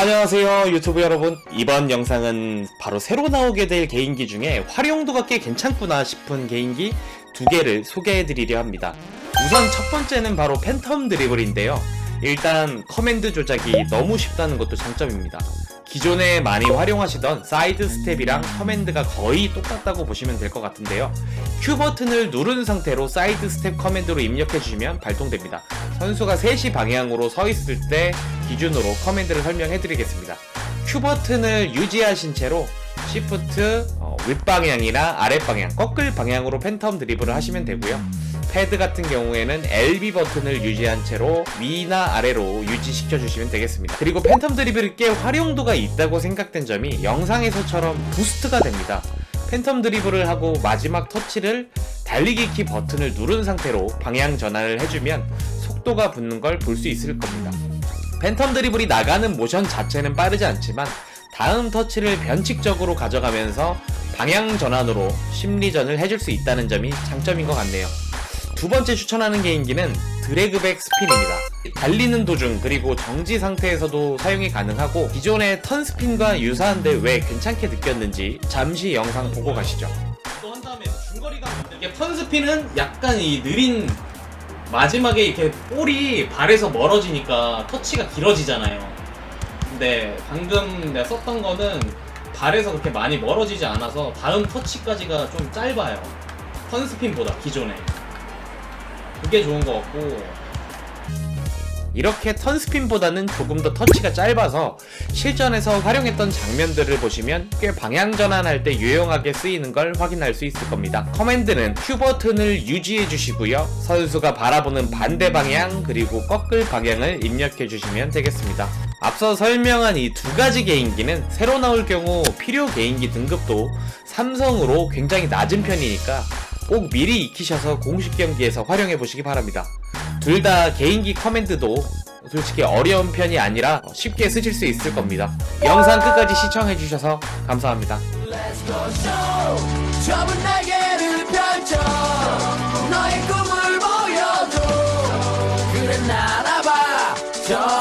안녕하세요 유튜브 여러분. 이번 영상은 바로 새로 나오게 될 개인기 중에 활용도가 꽤 괜찮구나 싶은 개인기 두 개를 소개해 드리려 합니다. 우선 첫 번째는 바로 팬텀 드리블인데요. 일단 커맨드 조작이 너무 쉽다는 것도 장점입니다 기존에 많이 활용하시던 사이드 스텝이랑 커맨드가 거의 똑같다고 보시면 될 것 같은데요 Q 버튼을 누른 상태로 사이드 스텝 커맨드로 입력해 주시면 발동됩니다 선수가 3시 방향으로 서 있을 때 기준으로 커맨드를 설명해 드리겠습니다. Q 버튼을 유지하신 채로 Shift 어, 윗방향이나 아랫방향, 거끌 방향으로 팬텀 드리블을 하시면 되고요. 패드 같은 경우에는 LB 버튼을 유지한 채로 위나 아래로 유지시켜 주시면 되겠습니다. 그리고 팬텀 드리블이 꽤 활용도가 있다고 생각된 점이 영상에서처럼 부스트가 됩니다. 팬텀 드리블을 하고 마지막 터치를 달리기 키 버튼을 누른 상태로 방향 전환을 해주면 속도가 붙는 걸 볼 수 있을 겁니다. 팬텀 드리블이 나가는 모션 자체는 빠르지 않지만 다음 터치를 변칙적으로 가져가면서 방향 전환으로 심리전을 해줄 수 있다는 점이 장점인 것 같네요. 두 번째 추천하는 개인기는 드래그백 스핀입니다. 달리는 도중 그리고 정지 상태에서도 사용이 가능하고 기존의 턴 스핀과 유사한데 왜 괜찮게 느꼈는지 잠시 영상 보고 가시죠. 또 한 다음에 중거리가 이게 펀스핀은 약간 이 느린 마지막에 이렇게 볼이 발에서 멀어지니까 터치가 길어지잖아요. 근데 방금 내가 썼던 거는 발에서 그렇게 많이 멀어지지 않아서 다음 터치까지가 좀 짧아요. 펀스핀보다 기존에. 그게 좋은 것 같고 이렇게 턴스핀보다는 조금 더 터치가 짧아서 실전에서 활용했던 장면들을 보시면 꽤 방향 전환할 때 유용하게 쓰이는 걸 확인할 수 있을 겁니다. 커맨드는 Q 버튼을 유지해 주시고요. 선수가 바라보는 반대 방향 그리고 꺾을 방향을 입력해 주시면 되겠습니다. 앞서 설명한 이 두 가지 개인기는 새로 나올 경우 필요 개인기 등급도 삼성으로 굉장히 낮은 편이니까 꼭 미리 익히셔서 공식 경기에서 활용해 보시기 바랍니다. 둘 다 개인기 커맨드도 솔직히 어려운 편이 아니라 쉽게 쓰실 수 있을 겁니다. 영상 끝까지 시청해 주셔서 감사합니다. 너의 꿈을 보여줘 그래 날아봐 저